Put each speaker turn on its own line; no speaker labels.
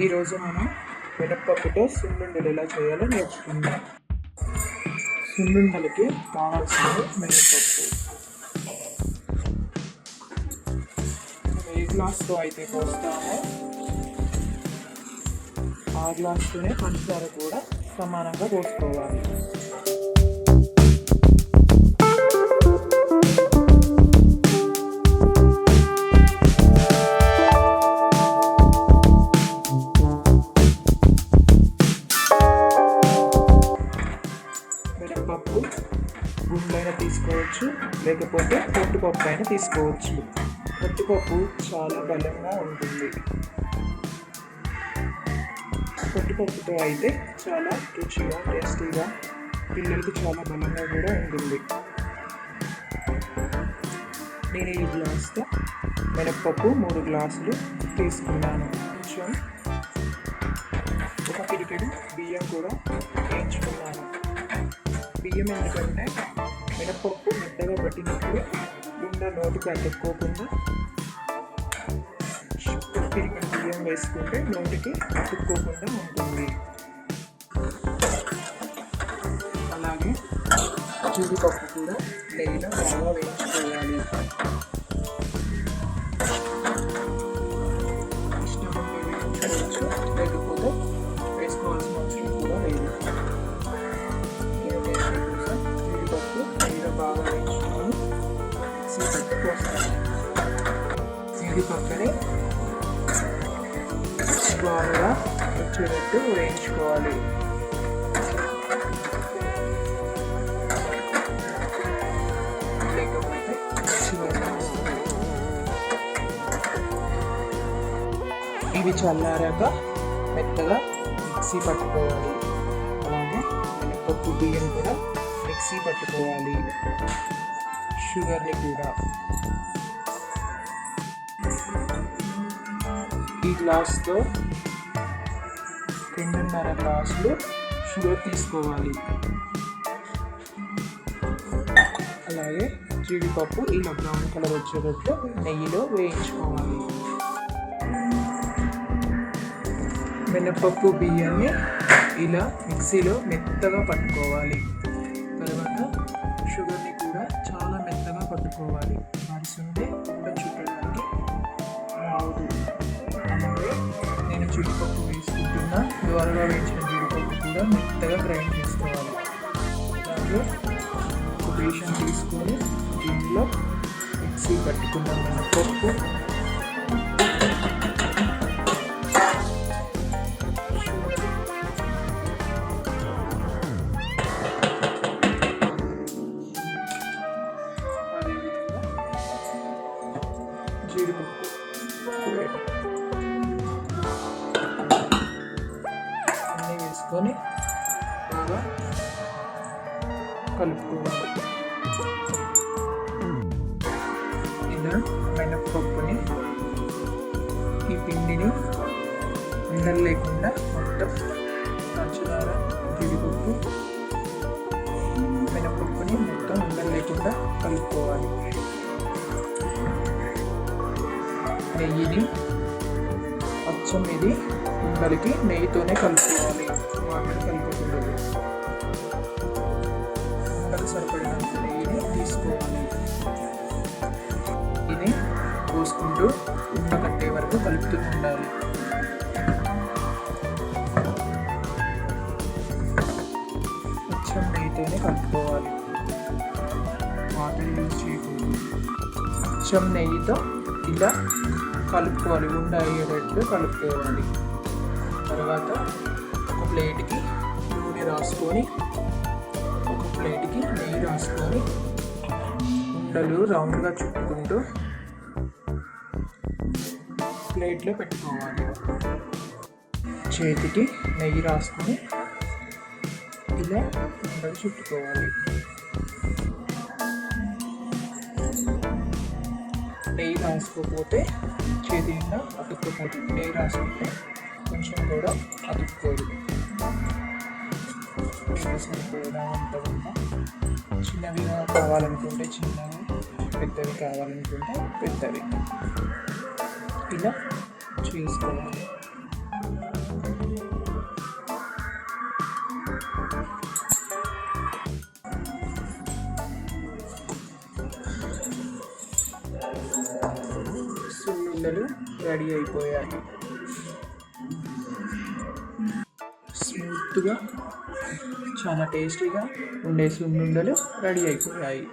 ఈరోజు మనం మినప్పప్పుతో సున్నుండలు ఎలా చేయాలో నేర్చుకుందాం. సున్నుండలకి కావాల్సింది మినప్పప్పు. ఏ గ్లాస్తో అయితే పోస్తామో ఆ గ్లాస్తోనే పంచదార కూడా సమానంగా పోసుకోవాలి లేకపోతే పొట్టుపప్పు అయినా తీసుకోవచ్చు. పొట్టుపప్పు చాలా బలంగా ఉంటుంది. పొట్టుపప్పుతో అయితే చాలా రుచిగా టేస్టీగా పిల్లలకి చాలా బలంగా కూడా ఉంటుంది. నేను ఈ గ్లాస్తో మినప్పప్పు మూడు గ్లాసులు తీసుకున్నాను. కొంచెం ఒక పిడికెడు బియ్యం కూడా వేయించుకున్నాను. బియ్యం ఎందుకంటే మినపప్పు మెత్తగా పట్టినప్పుడు గుండె నోటికి అతుక్కోకుండా పిరిగిన బియ్యం వేసుకుంటే నోటికి అతుక్కోకుండా ఉంటుంది. అలాగే జీడిపప్పు కూడా నెయ్యిలో బాగా వేయించుకోవాలి. ఇష్టం లేకపోతే మిక్సీ పక్కనే బాగా వచ్చేటట్టు వేయించుకోవాలి. లేకపోతే ఇవి చల్లారాక మెత్తగా మిక్సీ పట్టుకోవాలి. అలాగే మినపప్పు బియ్యం కూడా మిక్సీ పట్టుకోవాలి. షుగర్ని కూడా. ఈ గ్లాస్తో రెండున్నర గ్లాసులు షుగర్ తీసుకోవాలి. అలాగే జీడిపప్పు ఇలా బ్రౌన్ కలర్ వచ్చేటట్లు నెయ్యిలో వేయించుకోవాలి. మినపప్పు బియ్యాన్ని ఇలా మిక్సీలో మెత్తగా పట్టుకోవాలి. తర్వాత షుగర్ని కూడా చాలా మెత్తగా పట్టుకోవాలి. మరిసుంటే ఉండ చుట్టడానికి రాదు అలాగే నేను జీడిపప్పు వేసుకుంటున్నా. ద్వారగా వేయించిన జీడిపప్పు కూడా మెత్తగా గ్రైండ్ చేసుకోవాలి. అలాగే ఒక బేషన్ తీసుకొని దీనిలో మిక్సీ పట్టుకున్న మినపప్పు అన్నీ వేసుకొని బాగా కలుపుకోవాలి. ఇలా మినప్పప్పుని ఈ పిండిని ఉండలు లేకుండా మొత్తం పంచదార జీడిపప్పు మినపప్పుని మొత్తం ఉండలు లేకుండా కలుపుకోవాలి. నెయ్యిని అచ్చం ఇది ఉండలకి నెయ్యితోనే కలుపుకోవాలి మామిడి కలుపుకూడదు ఉండలు సరిపడినంత నెయ్యిని తీసుకోవాలి. ఇది పోసుకుంటూ ఉండ కట్టే వరకు కలుపుతూ ఉండాలి. అచ్చం నెయ్యితోనే కలుపుకోవాలి. వాటర్ యూజ్ చేయకూడదు. అచ్చం నెయ్యితో ఇలా కలుపుకోవాలి. ఉండ అయ్యేటట్టు కలుపుకోవాలి. తర్వాత ఒక ప్లేట్కి నూనె రాసుకొని ఒక ప్లేట్కి నెయ్యి రాసుకొని ఉండలు రౌండ్గా చుట్టుకుంటూ ప్లేట్లో పెట్టుకోవాలి. చేతికి నెయ్యి రాసుకొని ఇలా ఉండలు చుట్టుకోవాలి. నెయ్యి రాసుకోకపోతే చేతి నిండా అతుక్కుపోతే నెయ్యి రాసుకుంటే కొంచెం కూడా అతుక్కోదు. చిన్నవిగా కావాలనుకుంటే చిన్నవి పెద్దవి కావాలనుకుంటే పెద్దవి. ఇలా చేసుకోవాలి. సున్నుండలు రెడీ అయిపోయాయి. స్మూత్గా చాలా టేస్టీగా ఉండే సున్నుండలు రెడీ అయిపోయాయి.